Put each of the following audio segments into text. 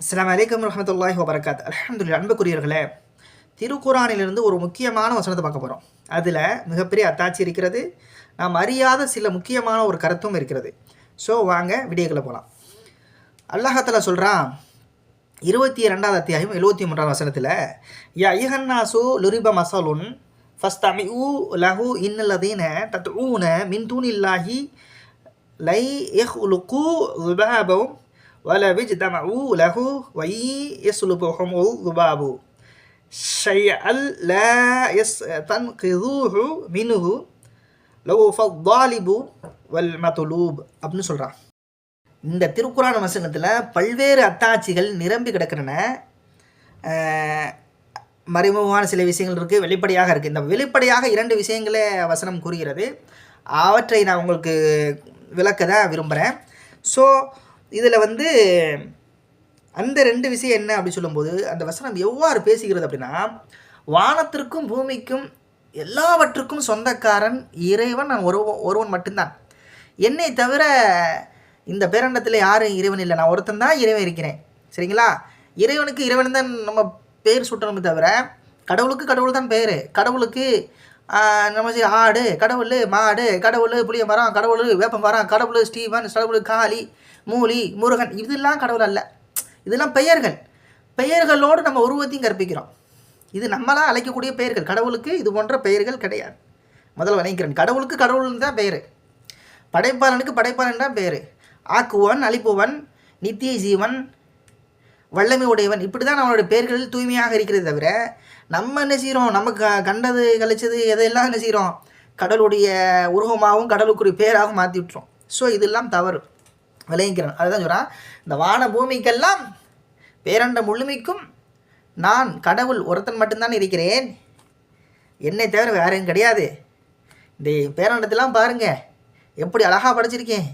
அஸ்லாம் வலைக்கம் வரஹ்மத்துல்லாஹி வபரகாத். அல்ஹம்துலில்லாஹ் அன்புக்குரியவர்களே திருக்குரானிலிருந்து ஒரு முக்கியமான வசனத்தை பார்க்க போகிறோம் அதில் மிகப்பெரிய அத்தாட்சி இருக்கிறது. நாம் அறியாத சில முக்கியமான ஒரு கருத்தும் இருக்கிறது. ஸோ வாங்க விடியக்குள்ள போகலாம் அல்லாஹத்தில் சொல்கிறான் இருபத்தி இரண்டாவது அத்தியாயம் எழுபத்தி மூன்றாவது வசனத்தில் யா ஐஹன்னாசு லுரிப மசலுன் அமி ஊ லஹு இன்னல்லதீன தத் ஊன மின் தூணில்லாஹி லை வலவிஜ் தமூ லஹு வை எஸ்லுபுஹும் துபாபு ஷை அல் ல எஸ் தன் கிதூஹு மினுஹு லவ் ஃபாலிபு வல் மதுலூப் அப்படின்னு சொல்கிறான் இந்த திருக்குறான் வசனத்தில் பல்வேறு அத்தாட்சிகள் நிரம்பி கிடக்கிறன மறைமுகமான சில விஷயங்கள் இருக்குது வெளிப்படையாக இருக்குது இந்த வெளிப்படையாக இரண்டு விஷயங்களே வசனம் கூறுகிறது. அவற்றை நான் உங்களுக்கு விளக்க தான் விரும்புகிறேன் ஸோ இதில் வந்து அந்த ரெண்டு விஷயம் என்ன அப்படி சொல்லும்போது அந்த வசனம் எவ்வாறு பேசுகிறது அப்படின்னா வானத்திற்கும் பூமிக்கும் எல்லாவற்றுக்கும் சொந்தக்காரன் இறைவன் நான் ஒரு ஒருவன் மட்டும்தான். என்னை தவிர இந்த பேரண்டத்தில் யாரும் இறைவன் இல்லை. நான் ஒருத்தன் தான் இறைவன் இருக்கிறேன். சரிங்களா? இறைவனுக்கு இறைவன் தான் நம்ம பேர் சுட்டணுமே தவிர கடவுளுக்கு கடவுள் தான் பேர். கடவுளுக்கு நம்ம சரி ஆடு கடவுள் மாடு கடவுள் புளிய மரம் கடவுள் வேப்ப மரம் கடவுள் ஸ்டீவன் கடவுள் காளி மூலி முருகன் இதெல்லாம் கடவுள் அல்ல. இதெல்லாம் பெயர்கள். பெயர்களோடு நம்ம உருவத்தையும் கற்பிக்கிறோம். இது நம்மளாக அழைக்கக்கூடிய பெயர்கள். கடவுளுக்கு இது போன்ற பெயர்கள் கிடையாது. முதல்ல வணங்கிக்கிறேன் கடவுளுக்கு கடவுள் தான் பெயர் படைப்பாளனுக்கு படைப்பாளன் தான் பேர். ஆக்குவன் அழிப்புவன் நித்திய ஜீவன் வல்லமை உடையவன். இப்படி தான் நம்மளுடைய பெயர்கள் தூய்மையாக இருக்கிறது தவிர நம்ம என்ன செய்கிறோம் நமக்கு க- கண்டது கழிச்சது எதையெல்லாம் என்ன செய்கிறோம் கடவுளுடைய உருவமாகவும் கடலுக்குரிய பேராகவும் மாற்றி விட்டுறோம். ஸோ இதெல்லாம் தவறு. விளைவிக்கிறேன் அதுதான் சொல்கிறான் இந்த வான பூமிக்கெல்லாம் பேரண்ட முழுமைக்கும் நான் கடவுள் ஒருத்தன் மட்டும்தான் இருக்கிறேன். என்னை தவிர வேற எதுவும் கிடையாது. இந்த பேரண்டத்தெல்லாம் பாருங்கள் எப்படி அழகாக படைச்சிருக்கேன்.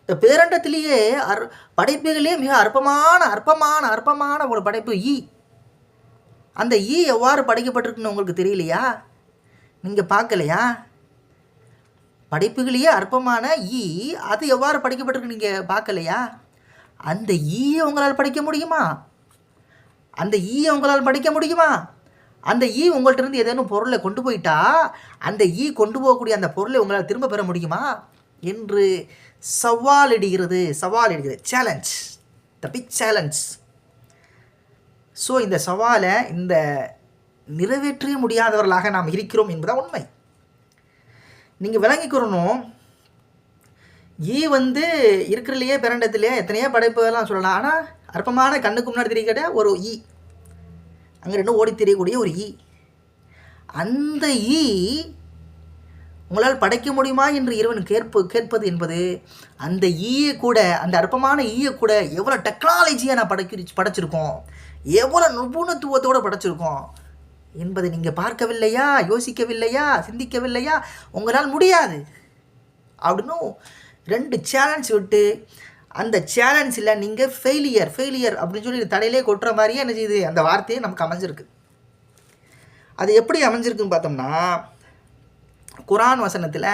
இந்த பேரண்டத்திலேயே அற் படைப்புகளே மிக அற்பமான அற்பமான அற்பமான ஒரு படைப்பு ஈ அந்த ஈ எவ்வாறு படைக்கப்பட்டிருக்குன்னு உங்களுக்கு தெரியலையா? நீங்கள் பார்க்கலையா? படைப்புகளையே அற்பமான ஈ அது எவ்வாறு படைக்கப்பட்டிருக்கு நீங்கள் பார்க்கலையா? அந்த ஈயை உங்களால் படைக்க முடியுமா? அந்த ஈயை உங்களால் படிக்க முடியுமா? அந்த ஈ உங்கள்ட்ட இருந்து ஏதேனும் பொருளை கொண்டு போயிட்டா அந்த ஈ கொண்டு போகக்கூடிய அந்த பொருளை உங்களால் திரும்ப பெற முடியுமா? என்று சவால் இடுகிறது சவால் இடுகிறது. Challenge the big challenge so இந்த சவாலை இந்த நிறைவேற்ற முடியாதவர்களாக நாம் இருக்கிறோம் என்பதான் உண்மை. நீங்கள் விளங்கிக்கிறணும் ஈ வந்து இருக்கிறலையே பிறண்டத்திலே எத்தனையோ படைப்புகள்லாம் சொல்லலாம். ஆனால் அற்பமான கண்ணுக்கு முன்னாடி தெரிகிற ஒரு ஈ. அங்கே ரெண்டும் ஓடி தெரியக்கூடிய ஒரு ஈ. அந்த ஈ உங்களால் படைக்க முடியுமா என்று இறைவன் கேட்பு கேட்பது என்பது அந்த ஈயை கூட அந்த அற்பமான ஈயை கூட எவ்வளோ டெக்னாலஜியாக நான் படைக்க படைச்சிருக்கோம். எவ்வளோ நிபுணத்துவத்தோடு படைச்சிருக்கோம். என்பதை நீங்கள் பார்க்கவில்லையா? யோசிக்கவில்லையா? சிந்திக்கவில்லையா? உங்களால் முடியாது. அப்படின்னு ரெண்டு சேலஞ்ச் விட்டு அந்த சேலஞ்சில் நீங்கள் ஃபெயிலியர் ஃபெயிலியர் அப்படின்னு சொல்லி தடையிலே கொட்டுற மாதிரியே என்ன செய்யுது அந்த வார்த்தையே நமக்கு அமைஞ்சிருக்கு. அது எப்படி அமைஞ்சிருக்குன்னு பார்த்தோம்னா குரான் வசனத்தில்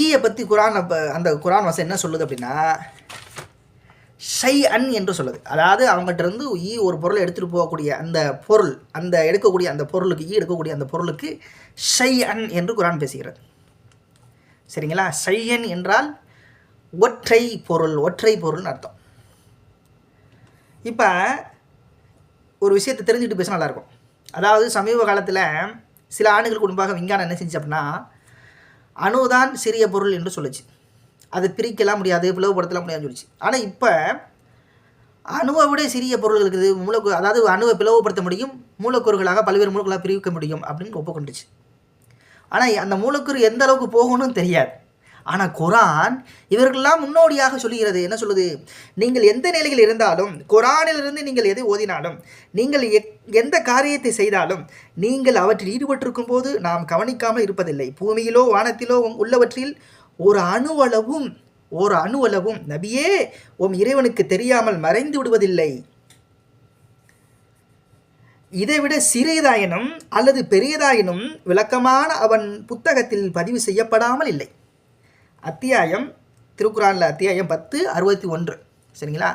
ஈயை பற்றி குரான் அந்த குரான் வசனம் என்ன சொல்லுது அப்படின்னா ஷை அன் என்று சொல்லுது. அதாவது அவங்ககிட்ட இருந்து ஈ ஒரு பொருளை எடுத்துகிட்டு போகக்கூடிய அந்த பொருள் அந்த எடுக்கக்கூடிய அந்த பொருளுக்கு ஈ எடுக்கக்கூடிய அந்த பொருளுக்கு ஷை அன் என்று குரான் பேசுகிறது. சரிங்களா? ஷையன் என்றால் ஒற்றை பொருள் ஒற்றை பொருள்னு அர்த்தம். இப்போ ஒரு விஷயத்தை தெரிஞ்சுக்கிட்டு பேச நல்லாயிருக்கும். அதாவது சமீப காலத்தில் சில ஆண்டுகளுக்கு முன்பாக விஞ்ஞானம் என்ன செஞ்சு அப்படின்னா அணுதான் சிறிய பொருள் என்று சொல்லுச்சு. அதை பிரிக்கலாம் முடியாது பிளவுபடுத்தலாம் முடியாதுன்னு சொல்லிச்சு. ஆனால் இப்போ அணுவை விட சிறிய பொருள் இருக்குது மூலக்கூறு அதாவது அணுவை பிளவுபடுத்த முடியும் மூலக்கூறுகளாக பல்வேறு மூலக்கூறாக பிரிக்க முடியும் அப்படின்னு ஒப்புக்கொண்டுச்சு. ஆனால் அந்த மூலக்கூறு எந்த அளவுக்கு போகணும்னு தெரியாது. ஆனால் குரான் இவர்கள்லாம் முன்னோடியாக சொல்லுகிறது என்ன சொல்லுது? நீங்கள் எந்த நிலையில் இருந்தாலும் குரானிலிருந்து நீங்கள் எதை ஓதினாலும் நீங்கள் எக்- எந்த காரியத்தை செய்தாலும் நீங்கள் அவற்றில் ஈடுபட்டிருக்கும் போது நாம் கவனிக்காமல் இருப்பதில்லை. பூமியிலோ வானத்திலோ உள்ளவற்றில் ஒரு அணுவளவும் ஒரு அணுவளவும் நபியே உம் இறைவனுக்கு தெரியாமல் மறைந்து விடுவதில்லை. இதைவிட சிறியதாயினும் அல்லது பெரியதாயினும் விளக்கமான அவன் புத்தகத்தில் பதிவு செய்யப்படாமல் இல்லை. அத்தியாயம் திருக்குறானில் அத்தியாயம் பத்து அறுபத்தி ஒன்று. சரிங்களா?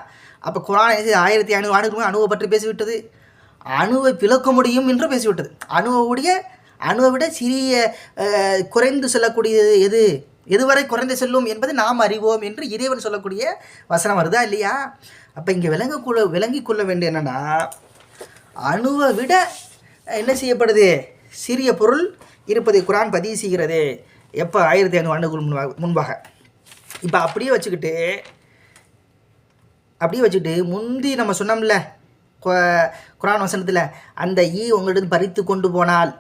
அப்போ குரான் ஆயிரத்தி ஐநூறு ஆண்டுகளுக்கு அணுவை பற்றி பேசிவிட்டது? அணுவை பிளக்க முடியும் என்று பேசிவிட்டது. அணுவுடைய அணுவை விட சிறிய குறைந்து செல்லக்கூடியது எது? எதுவரை குறைந்து செல்லும் என்பது நாம் அறிவோம் என்று இறைவன் சொல்லக்கூடிய வசனம் வருதா இல்லையா? அப்போ இங்கே விளங்கக்குள்ள விளங்கி கொள்ள வேண்டிய என்னென்னா அணுவை விட என்ன செய்யப்படுது? சிறிய பொருள் இருப்பதை குரான் பதிவு செய்கிறது. எப்போ? ஆயிரத்தி ஐநூறு ஆண்டுகள் முன்பாக முன்பாக. இப்போ அப்படியே வச்சுக்கிட்டு அப்படியே வச்சுக்கிட்டு முந்தி நம்ம சொன்னோம்ல குரான் வசனத்தில் அந்த ஈ உங்களிடம் பறித்து கொண்டு போனால்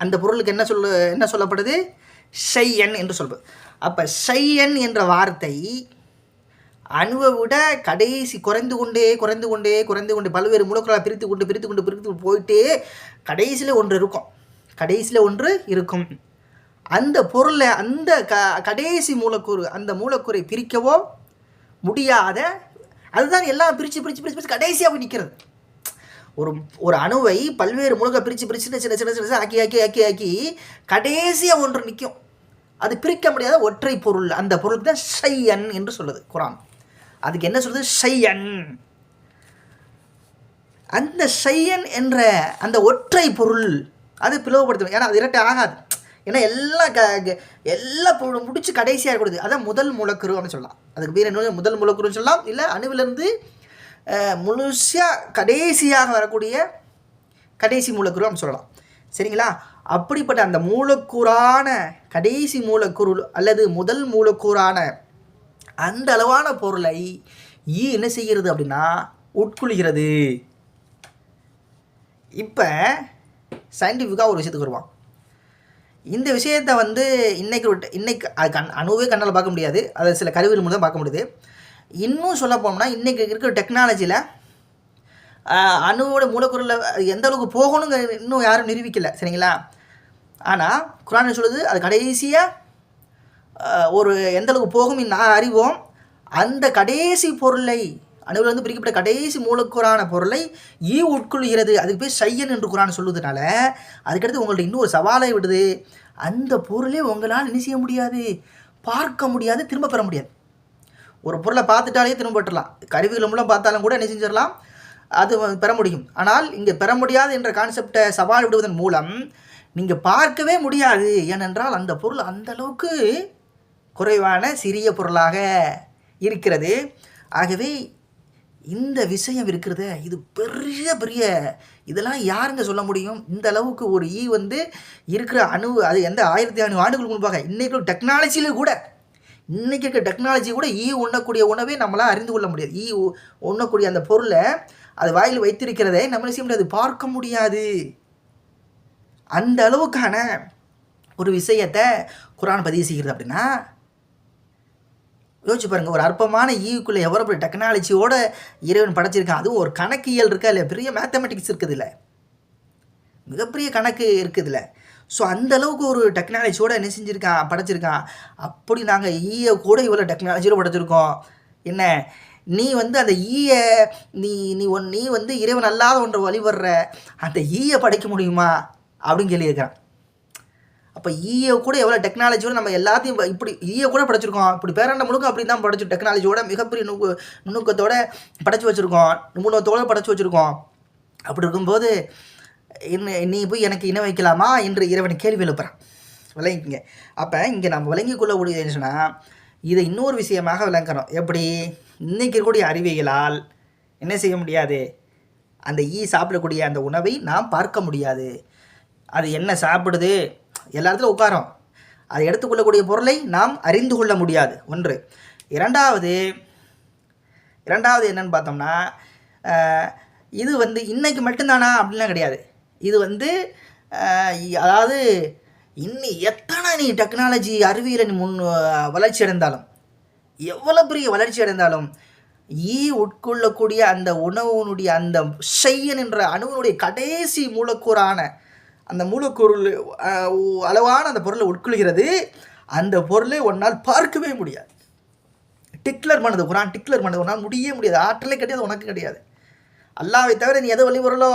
அந்த பொருளுக்கு என்ன சொல்ல என்ன சொல்லப்படுது? ஷையன் என்று சொல்வது. அப்போ ஷையன் என்ற வார்த்தை அணுவை விட கடைசி குறைந்து கொண்டே குறைந்து கொண்டே குறைந்து கொண்டு பல்வேறு மூலக்களாக பிரித்து கொண்டு பிரித்து கொண்டு பிரித்து போயிட்டே கடைசியில் ஒன்று இருக்கும். கடைசியில் ஒன்று இருக்கும். அந்த பொருளை அந்த க கடைசி மூலக்கூறு அந்த மூலக்கூறை பிரிக்கவோ முடியாத அதுதான் எல்லாம் பிரித்து பிரித்து பிரித்து பிரித்து கடைசியாக போய் நிற்கிறது ஒரு ஒரு அணுவை பல்வேறு முழுக்க பிரித்து பிரித்து சின்ன சின்ன சின்ன சின்ன ஆக்கி ஆக்கி ஆக்கி ஆக்கி கடைசியாக ஒன்று நிற்கும் அது பிரிக்க முடியாத ஒற்றை பொருள். அந்த பொருளுக்கு தான் ஷையன் என்று சொல்லுது குரான். அதுக்கு என்ன சொல்லுது? ஷையன். அந்த ஷையன் என்ற அந்த ஒற்றை பொருள் அது பிளவுபடுத்தும் ஏன்னா அது இரட்டை ஆகாது. ஏன்னா எல்லாம் க எல்லாம் முடிச்சு கடைசியாக இருக்கக்கூடாது அதான் முதல் முழக்குரு அப்படின்னு சொல்லலாம். அதுக்கு பேர் என்ன? முதல் முளக்குருன்னு சொல்லலாம். இல்லை அணுவிலேருந்து முழுசாக கடைசியாக வரக்கூடிய கடைசி மூலக்கூறு அப்படின்னு சொல்லலாம். சரிங்களா? அப்படிப்பட்ட அந்த மூலக்கூறான கடைசி மூலக்கூறு அல்லது முதல் மூலக்கூறான அந்த அளவான பொருளை ஈ என்ன செய்கிறது அப்படின்னா உட்கொள்கிறது. இப்போ சயின்டிஃபிக்காக ஒரு விஷயத்துக்கு வருவான். இந்த விஷயத்தை வந்து இன்றைக்கு இன்னைக்கு அது கண் அணுவே கண்ணால் பார்க்க முடியாது. அதை சில கருவிகள் மூலம் பார்க்க முடியுது. இன்னும் சொல்ல போனோம்னா இன்றைக்கி இருக்கிற டெக்னாலஜியில் அணுவோட மூலக்கூறில் எந்த அளவுக்கு போகணுங்க இன்னும் யாரும் நிரூபிக்கலை சரிங்களா? ஆனால் குரான் சொல்லுது? அது கடைசியாக ஒரு எந்த அளவுக்கு போகும் நான் அறிவோம். அந்த கடைசி பொருளை அணுவிலிருந்து பிரிக்கப்பட்ட கடைசி மூலக்கூறான பொருளை ஈ உட்கொள்கிறது. அதுக்கு பேர் சையன் என்று குரான் சொல்லுவதனால அதுக்கடுத்து உங்கள்ட்ட இன்னொரு சவாலை விடுது. அந்த பொருளே உங்களால் என்ன செய்ய முடியாது? பார்க்க முடியாது திரும்ப பெற முடியாது. ஒரு பொருளை பார்த்துட்டாலே திரும்ப பெற்றலாம் கருவிகள் மூலம் பார்த்தாலும் கூட என்ன செஞ்சிடலாம்? அது பெற முடியும். ஆனால் இங்கே பெற முடியாது என்ற கான்செப்டை சவால் விடுவதன் மூலம் நீங்கள் பார்க்கவே முடியாது. ஏனென்றால் அந்த பொருள் அந்த அளவுக்கு குறைவான சிறிய பொருளாக இருக்கிறது. ஆகவே இந்த விஷயம் இருக்கிறத இது பெரிய பெரிய இதெல்லாம் யாருங்க சொல்ல முடியும்? இந்த அளவுக்கு ஒரு ஈ வந்து இருக்கிற அணு அது எந்த ஆயிரத்தி ஐநூறு ஆண்டுகளுக்கு முன்பாக இன்றைக்கு டெக்னாலஜியில் கூட இன்றைக்கி இருக்க டெக்னாலஜி கூட ஈ உண்ணக்கூடிய உணவை நம்மளால் அறிந்து கொள்ள முடியாது. ஈ உண்ணக்கூடிய அந்த பொருளை அது வாயில் வைத்திருக்கிறதை நம்மளை செய்ய முடியாது? பார்க்க முடியாது. அந்த அளவுக்கான ஒரு விஷயத்தை குரான் பதிவு செய்கிறது அப்படின்னா யோசிச்சு பாருங்கள் ஒரு அற்பமான ஈவுக்குள்ளே எவ்வளோ பெரிய டெக்னாலஜியோட இறைவன் படைச்சிருக்கான். அதுவும் ஒரு கணக்கியல் இருக்கா இல்லை பெரிய மேத்தமெட்டிக்ஸ் இருக்குது இல்லை மிகப்பெரிய கணக்கு இருக்குதுல்ல. ஸோ அந்த அளவுக்கு ஒரு டெக்னாலஜியோடு என்ன செஞ்சுருக்கான் படைச்சிருக்கான் அப்படி நாங்கள் ஈயை கூட இவ்வளோ டெக்னாலஜியோடு படைச்சிருக்கோம். என்ன? நீ வந்து அந்த ஈயை நீ நீ ஒன் நீ வந்து இறைவன் அல்லாத ஒன்றை வழிபடுற அந்த ஈயை படைக்க முடியுமா? அப்படின்னு கேள்வியிருக்கிறான் அப்போ ஈயை கூட எவ்வளோ டெக்னாலஜியோட நம்ம எல்லாத்தையும் இப்படி ஈயை கூட படைச்சிருக்கோம். இப்படி பேராண்ட முழுக்க அப்படி தான் படைச்சு டெக்னாலஜியோட மிகப்பெரிய நுக்கு நுணுக்கத்தோட படைச்சி வச்சுருக்கோம். நிபுணத்தோடு படைச்சி வச்சுருக்கோம். அப்படி இருக்கும்போது என்ன நீ போய் எனக்கு இன வைக்கலாமா? என்று இறைவனை கேள்வி எழுப்புறான். விளங்கிக்கங்க. அப்போ இங்கே நம்ம விளங்கி கொள்ளக்கூடியது என்ன சொன்னால் இதை இன்னொரு விஷயமாக விளங்கணும். எப்படி? இன்றைக்கி இருக்கக்கூடிய அறிவியலால் என்ன செய்ய முடியாது? அந்த ஈ சாப்பிடக்கூடிய அந்த உணவை நாம் பார்க்க முடியாது. அது என்ன சாப்பிடுது? எல்லா இடத்துல உட்காரோம். அதை எடுத்துக்கொள்ளக்கூடிய பொருளை நாம் அறிந்து கொள்ள முடியாது. ஒன்று. இரண்டாவது இரண்டாவது என்னன்னு பார்த்தோம்னா இது வந்து இன்றைக்கு மட்டும்தானா? அப்படின்லாம் கிடையாது. இது வந்து அதாவது இன்னி எத்தனை நீ டெக்னாலஜி அறிவியலை நீ முன் வளர்ச்சி அடைந்தாலும் எவ்வளோ பெரிய வளர்ச்சி அடைந்தாலும் ஈ உட்கொள்ளக்கூடிய அந்த உணவுனுடைய அந்த செய்யன் என்ற அணுவனுடைய கடைசி மூலக்கூறான அந்த மூலக்கூறு அளவான அந்த பொருளை உட்கொள்கிறது. அந்த பொருளை ஒன்னால் பார்க்கவே முடியாது. டிக்லர் பண்ணது குரான் டிக்லர் பண்ணது ஒன்றால் முடியவே முடியாது. ஆற்றலே கிடையாது உனக்கு கிடையாது. அல்லாவை தவிர நீ எதை வழிபடுறோ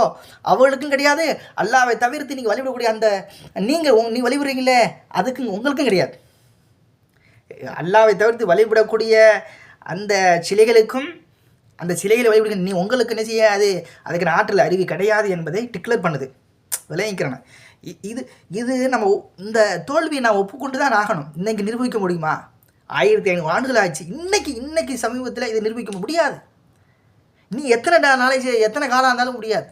அவளுக்கும் கிடையாது. அல்லாவை தவிர்த்து நீங்கள் வழிபடக்கூடிய அந்த நீங்கள் உங் நீ வழிபடுறீங்களே அதுக்கு உங்களுக்கும் கிடையாது. அல்லாவை தவிர்த்து வழிபடக்கூடிய அந்த சிலைகளுக்கும் அந்த சிலையில் வழிபடுகிற நீ உங்களுக்கு என்ன செய்யாது? அதுக்கு நாட்டில் அறிவு கிடையாது என்பதை டிக்ளேர் பண்ணுது. விளைவிக்கிறேன் இது இது நம்ம இந்த தோல்வியை நான் ஒப்புக்கொண்டு தான் ஆகணும். இன்றைக்கி நிரூபிக்க முடியுமா? ஆயிரத்தி ஐநூறு ஆண்டுகள் ஆச்சு. இன்றைக்கி இன்றைக்கி சமீபத்தில் இதை நிரூபிக்க முடியாது. நீ எத்தனை நா- நாளைக்கு எத்தனை காலம் இருந்தாலும் முடியாது.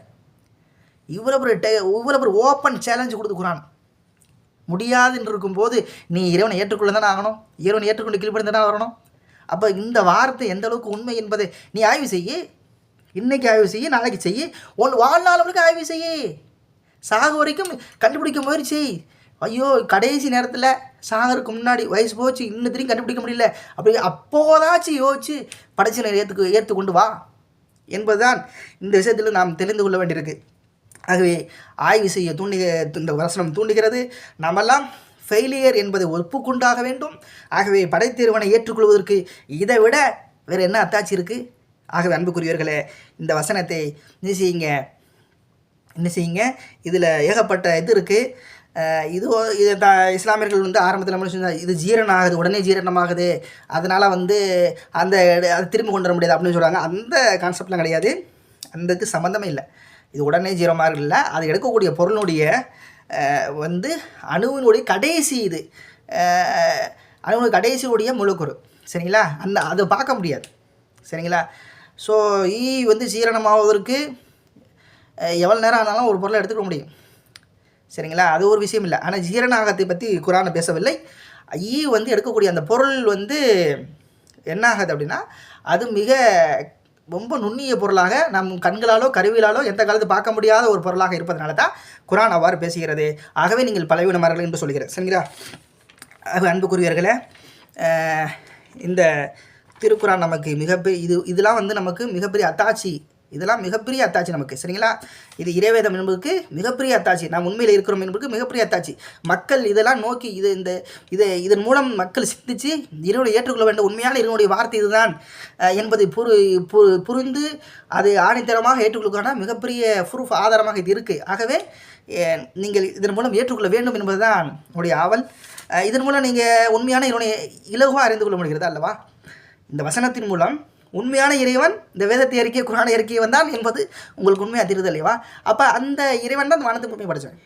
இவ்வளோ ஒரு டெ இவ்வளோ ஒரு ஓப்பன் சேலஞ்சு கொடுத்துக்குறான் முடியாதுன்னு இருக்கும்போது நீ இறைவனை ஏற்றுக்கொள்ள தானே ஆகணும்? இறைவனை ஏற்றுக்கொண்டு கீழ்ப்படிந்து தானே வரணும் அப்போ இந்த வார்த்தை எந்த அளவுக்கு உண்மை என்பதை நீ ஆய்வு செய்யி இன்றைக்கி ஆய்வு செய்யி நாளைக்கு செய்யி உன் வாழ்நாளுக்கு ஆய்வு செய்யி. சாக வரைக்கும் கண்டுபிடிக்க முயற்சி செய். ஐயோ கடைசி நேரத்தில் சாகருக்கு முன்னாடி வயசு போச்சு இன்னும் திரும்பி கண்டுபிடிக்க முடியல. அப்படி அப்போதாச்சும் யோசிச்சு படைச்சலை ஏற்றுக்கு ஏற்றுக்கொண்டு வா. என்பதுதான் இந்த விஷயத்தில் நாம் தெரிந்து கொள்ள வேண்டியிருக்கு. ஆகவே ஆய்வு செய்ய தூண்டி இந்த வசனம் தூண்டுகிறது. நாமெல்லாம் ஃபெயிலியர் என்பதை ஒப்புக்கொண்டாக வேண்டும். ஆகவே படைத்தீர்வனை ஏற்றுக்கொள்வதற்கு இதை விட வேறு என்ன அத்தாட்சி இருக்குது ஆகவே அன்புக்குரியவர்களே இந்த வசனத்தை என்ன செய்யுங்க? என்ன செய்யுங்க? இதில் ஏகப்பட்ட இது இருக்குது இது இது த இஸ்லாமியர்கள் வந்து ஆரம்பத்தில் என்ன சொன்னாங்க, இது ஜீரணம் ஆகுது உடனே ஜீரணமாகுது. அதனால் வந்து அந்த அதை திரும்பி கொண்டு வர முடியாது அப்படின்னு சொல்கிறாங்க அந்த கான்செப்ட்லாம் கிடையாது. அந்த இதுக்கு சம்மந்தமே இல்லை. இது உடனே ஜீரமாக இல்லை. அது எடுக்கக்கூடிய பொருளுடைய வந்து அணுவினுடைய கடைசி இது. அஹ், அணுவினுடைய கடைசியுடைய முழுக்குறு சரிங்களா? அந்த அதை பார்க்க முடியாது. சரிங்களா? ஸோ ஈ e வந்து ஜீரணமாவதற்கு எவ்வளோ நேரம் ஆனாலும் ஒரு பொருளை எடுத்துக்க முடியும். சரிங்களா? அது ஒரு விஷயம் இல்லை. ஆனால் ஜீரணாகத்தை பற்றி குரானை பேசவில்லை. ஈ வந்து எடுக்கக்கூடிய அந்த பொருள் வந்து என்ன ஆகுது அப்படின்னா அது மிக ரொம்ப நுண்ணிய பொருளாக நம் கண்களாலோ கருவிலாலோ எந்த காலத்து பார்க்க முடியாத ஒரு பொருளாக இருப்பதனால தான் குரான் அவ்வாறு பேசுகிறது. ஆகவே நீங்கள் பலவீனமார்கள் என்று சொல்கிறேன் சரிங்களா? அன்புக்குரியவர்களே இந்த திருக்குறான் நமக்கு மிகப்பெரிய இது இதெல்லாம் வந்து நமக்கு மிகப்பெரிய அத்தாட்சி இதெல்லாம் மிகப்பெரிய அத்தாட்சி நமக்கு சரிங்களா? இது இறைவேதம் என்பதுக்கு மிகப்பெரிய அத்தாட்சி. நாம் உண்மையில் இருக்கிறோம் என்பதுக்கு மிகப்பெரிய அத்தாட்சி. மக்கள் இதெல்லாம் நோக்கி இது இந்த இதை இதன் மூலம் மக்கள் சிந்தித்து இறைவனை ஏற்றுக்கொள்ள வேண்டிய உண்மையான இறைவனுடைய வார்த்தை இதுதான். என்பதை புரு பு- புரிந்து அது ஆணித்தரமாக ஏற்றுக்கொள்ளுக்கான மிகப்பெரிய ப்ரூஃப் ஆதாரமாக இது இருக்குது ஆகவே நீங்கள் இதன் மூலம் ஏற்றுக்கொள்ள வேண்டும் என்பதுதான் உடைய ஆவல். இதன் மூலம் நீங்கள் உண்மையான இறைவனை இலகுவாக அறிந்து கொள்ள முடிகிறது அல்லவா? இந்த வசனத்தின் மூலம் உண்மையான இறைவன் இந்த வேதத்தை அறிக்கை குரான அறிக்கை வந்தான் என்பது உங்களுக்கு உண்மையாக தெரியுது இல்லையா அப்போ அந்த இறைவன் தான் வானத்தை உண்மை படைச்சவன்.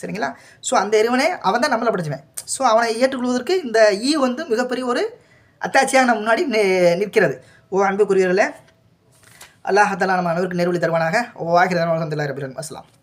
சரிங்களா? ஸோ அந்த இறைவனே அவன் தான் நம்மளை படைச்சவன். ஸோ அவனை ஏற்றுக்கொள்வதற்கு இந்த ஈ வந்து மிகப்பெரிய ஒரு அத்தாட்சியாக நம்ம முன்னாடி நிற்கிறது. ஓ அன்புக்குரியவர்களே அல்லாஹாலா நம்ம அனைவருக்கு நேர்வழி தருவானாக. ஓ ஆகிரதான் அஸ்லாம்